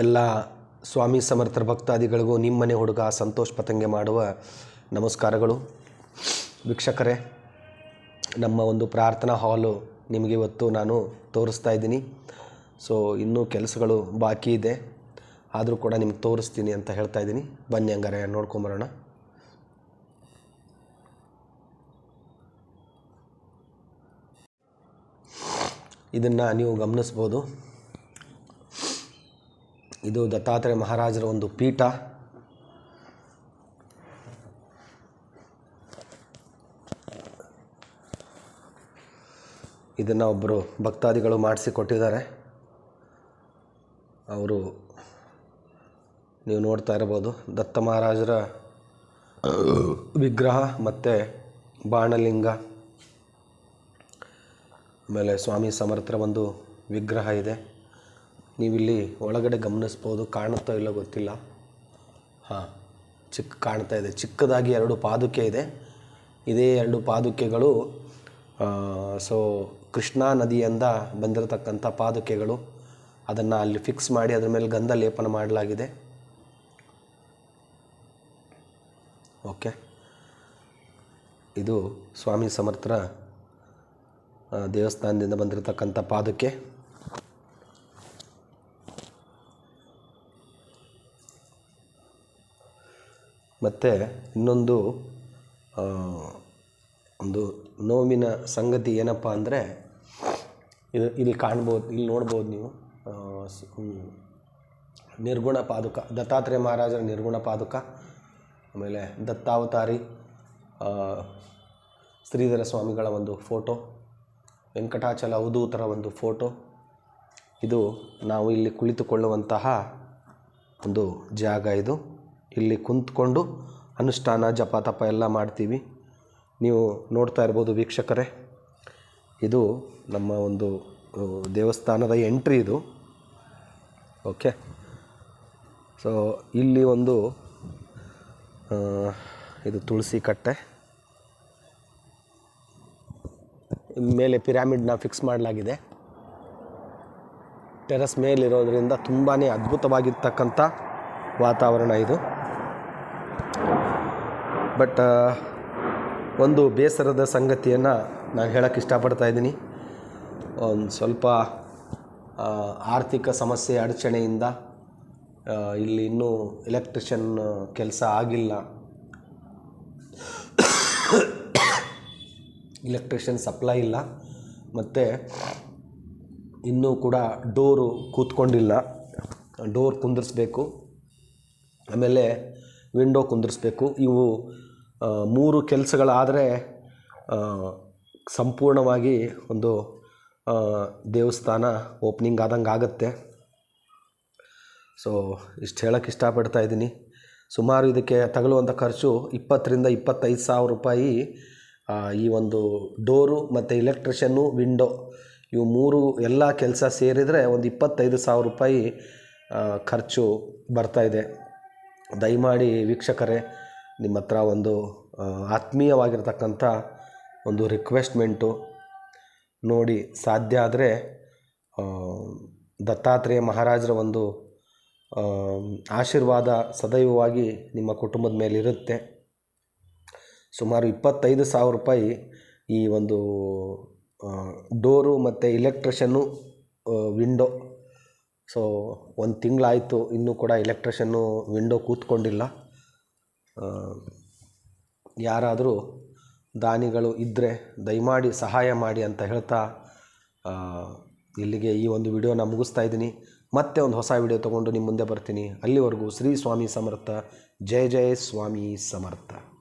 ಎಲ್ಲ ಸ್ವಾಮಿ ಸಮರ್ಥರ ಭಕ್ತಾದಿಗಳಿಗೂ ನಿಮ್ಮನೆ ಹುಡುಗ ಸಂತೋಷ್ ಪತಂಗೆ ಮಾಡುವ ನಮಸ್ಕಾರಗಳು. ವೀಕ್ಷಕರೇ, ನಮ್ಮ ಒಂದು ಪ್ರಾರ್ಥನಾ ಹಾಲು ನಿಮಗೆ ಇವತ್ತು ನಾನು ತೋರಿಸ್ತಾ ಇದ್ದೀನಿ. ಸೊ ಇನ್ನೂ ಕೆಲಸಗಳು ಬಾಕಿ ಇದೆ. ಆದರೂ ಕೂಡ ನಿಮ್ಗೆ ತೋರಿಸ್ತೀನಿ ಅಂತ ಹೇಳ್ತಾ ಇದ್ದೀನಿ. ಬನ್ನಿ ಹಂಗಾರೆ ನೋಡ್ಕೊಂಬರೋಣ ಇದನ್ನು ನೀವು ಗಮನಿಸ್ಬೋದು. ಇದು ದತ್ತಾತ್ರೇಯ ಮಹಾರಾಜರ ಒಂದು ಪೀಠ. ಇದನ್ನು ಒಬ್ಬರು ಭಕ್ತಾದಿಗಳು ಮಾಡಿಸಿಕೊಟ್ಟಿದ್ದಾರೆ. ಅವರು ನೀವು ನೋಡ್ತಾ ಇರ್ಬೋದು ದತ್ತ ಮಹಾರಾಜರ ವಿಗ್ರಹ ಮತ್ತು ಬಾಣಲಿಂಗ, ಆಮೇಲೆ ಸ್ವಾಮಿ ಸಮರ್ಥರ ಒಂದು ವಿಗ್ರಹ ಇದೆ. ನೀವಿಲ್ಲಿ ಒಳಗಡೆ ಗಮನಿಸ್ಬೋದು, ಕಾಣುತ್ತೋ ಇಲ್ಲೋ ಗೊತ್ತಿಲ್ಲ. ಹಾಂ ಚಿಕ್ಕ ಕಾಣ್ತಾ ಇದೆ. ಚಿಕ್ಕದಾಗಿ ಎರಡು ಪಾದುಕೆ ಇದೆ. ಇದೇ ಎರಡು ಪಾದುಕೆಗಳು ಸೊ ಕೃಷ್ಣಾ ನದಿಯಿಂದ ಬಂದಿರತಕ್ಕಂಥ ಪಾದುಕೆಗಳು. ಅದನ್ನು ಅಲ್ಲಿ ಫಿಕ್ಸ್ ಮಾಡಿ ಅದ್ರ ಮೇಲೆ ಗಂಧ ಲೇಪನ ಮಾಡಲಾಗಿದೆ. ಓಕೆ. ಇದು ಸ್ವಾಮಿ ಸಮರ್ಥರ ದೇವಸ್ಥಾನದಿಂದ ಬಂದಿರತಕ್ಕಂಥ ಪಾದಕ್ಕೆ ಮತ್ತು ಇನ್ನೊಂದು ಒಂದು ನೋವಿನ ಸಂಗತಿ ಏನಪ್ಪ ಅಂದರೆ, ಇದು ಇಲ್ಲಿ ಕಾಣ್ಬೋದು, ಇಲ್ಲಿ ನೋಡ್ಬೋದು ನೀವು. ನಿರ್ಗುಣ ಪಾದುಕ, ದತ್ತಾತ್ರೇಯ ಮಹಾರಾಜರ ನಿರ್ಗುಣ ಪಾದುಕ, ಆಮೇಲೆ ದತ್ತಾವತಾರಿ ಶ್ರೀಧರ ಸ್ವಾಮಿಗಳ ಒಂದು ಫೋಟೋ, ವೆಂಕಟಾಚಲ ಅವಧೂತರ ಒಂದು ಫೋಟೋ, ಇದು ನಾವು ಇಲ್ಲಿ ಕುಳಿತುಕೊಳ್ಳುವಂತಹ ಒಂದು ಜಾಗ ಇದು ಇಲ್ಲಿ ಕುಂತ್ಕೊಂಡು ಅನುಷ್ಠಾನ, ಜಪ, ತಪ ಎಲ್ಲ ಮಾಡ್ತೀವಿ. ನೀವು ನೋಡ್ತಾ ಇರ್ಬೋದು ವೀಕ್ಷಕರೇ, ಇದು ನಮ್ಮ ಒಂದು ದೇವಸ್ಥಾನದ ಎಂಟ್ರಿ ಇದು. ಓಕೆ? ಸೊ ಇಲ್ಲಿ ಒಂದು ಇದು ತುಳಸಿ ಕಟ್ಟೆ. ಮೇಲೆ ಪಿರಾಮಿಡ್ನ ಫಿಕ್ಸ್ ಮಾಡಲಾಗಿದೆ. ಟೆರಸ್ ಮೇಲಿರೋದ್ರಿಂದ ತುಂಬಾ ಅದ್ಭುತವಾಗಿರ್ತಕ್ಕಂಥ ವಾತಾವರಣ ಇದು. ಬಟ್ ಒಂದು ಬೇಸರದ ಸಂಗತಿಯನ್ನು ನಾನು ಹೇಳೋಕ್ಕೆ ಇಷ್ಟಪಡ್ತಾ ಇದ್ದೀನಿ. ಒಂದು ಸ್ವಲ್ಪ ಆರ್ಥಿಕ ಸಮಸ್ಯೆ ಅಡಚಣೆಯಿಂದ ಇಲ್ಲಿ ಇನ್ನೂ ಎಲೆಕ್ಟ್ರಿಷನ್ ಕೆಲಸ ಆಗಿಲ್ಲ. ಎಲೆಕ್ಟ್ರಿಷಿಯನ್ ಸಪ್ಲೈ ಇಲ್ಲ. ಮತ್ತು ಇನ್ನೂ ಕೂಡ ಡೋರು ಕೂತ್ಕೊಂಡಿಲ್ಲ. ಡೋರ್ ಕುಂದಿರಿಸ್ಬೇಕು. ಆಮೇಲೆ ವಿಂಡೋ ಕುಂದಿರಿಸ್ಬೇಕು. ಇವು ಮೂರು ಕೆಲಸಗಳಾದರೆ ಸಂಪೂರ್ಣವಾಗಿ ಒಂದು ದೇವಸ್ಥಾನ ಓಪನಿಂಗ್ ಆದಂಗೆ ಆಗುತ್ತೆ. ಸೊ ಇಷ್ಟು ಹೇಳೋಕ್ಕೆ ಇಷ್ಟಪಡ್ತಾ ಇದ್ದೀನಿ. ಸುಮಾರು ಇದಕ್ಕೆ ತಗಲುವಂಥ ಖರ್ಚು ಇಪ್ಪತ್ತರಿಂದ ಇಪ್ಪತ್ತೈದು ಸಾವಿರ ರೂಪಾಯಿ ಈ ಒಂದು ಡೋರು ಮತ್ತು ಇಲೆಕ್ಟ್ರಿಷನ್ನು ವಿಂಡೋ, ಇವು ಮೂರು ಎಲ್ಲ ಕೆಲಸ ಸೇರಿದರೆ ಒಂದು ಇಪ್ಪತ್ತೈದು ಸಾವಿರ ರೂಪಾಯಿ ಖರ್ಚು ಬರ್ತಾ ಇದೆ. ದಯಮಾಡಿ ವೀಕ್ಷಕರೇ ನಿಮ್ಮ ಹತ್ರ ಒಂದು ಆತ್ಮೀಯವಾಗಿರ್ತಕ್ಕಂಥ ಒಂದು ರಿಕ್ವೆಸ್ಟ್ಮೆಂಟು ನೋಡಿ ಸಾಧ್ಯ ಆದರೆ ದತ್ತಾತ್ರೇಯ ಮಹಾರಾಜರ ಒಂದು ಆಶೀರ್ವಾದ ಸದೈವವಾಗಿ ನಿಮ್ಮ ಕುಟುಂಬದ ಮೇಲೆ ಇರುತ್ತೆ. ಸುಮಾರು ಇಪ್ಪತ್ತೈದು ಸಾವಿರ ರೂಪಾಯಿ ಈ ಒಂದು ಡೋರು ಮತ್ತು ಇಲೆಕ್ಟ್ರಿಷನ್ನು ವಿಂಡೋ ಸೊ ಒಂದು ತಿಂಗಳಾಯಿತು, ಇನ್ನೂ ಕೂಡ ಇಲೆಕ್ಟ್ರಿಷನ್ನು ವಿಂಡೋ ಕೂತ್ಕೊಂಡಿಲ್ಲ. ಯಾರಾದರೂ ದಾನಿಗಳು ಇದ್ದರೆ ದಯಮಾಡಿ ಸಹಾಯ ಮಾಡಿ ಅಂತ ಹೇಳ್ತಾ ಇಲ್ಲಿಗೆ ಈ ಒಂದು ವಿಡಿಯೋನ ಮುಗಿಸ್ತಾ ಇದ್ದೀನಿ. ಮತ್ತೆ ಒಂದು ಹೊಸ ವಿಡಿಯೋ ತೊಗೊಂಡು ನಿಮ್ಮ ಮುಂದೆ ಬರ್ತೀನಿ. ಅಲ್ಲಿವರೆಗೂ ಶ್ರೀ ಸ್ವಾಮಿ ಸಮರ್ಥ. ಜಯ ಜಯ ಸ್ವಾಮಿ ಸಮರ್ಥ.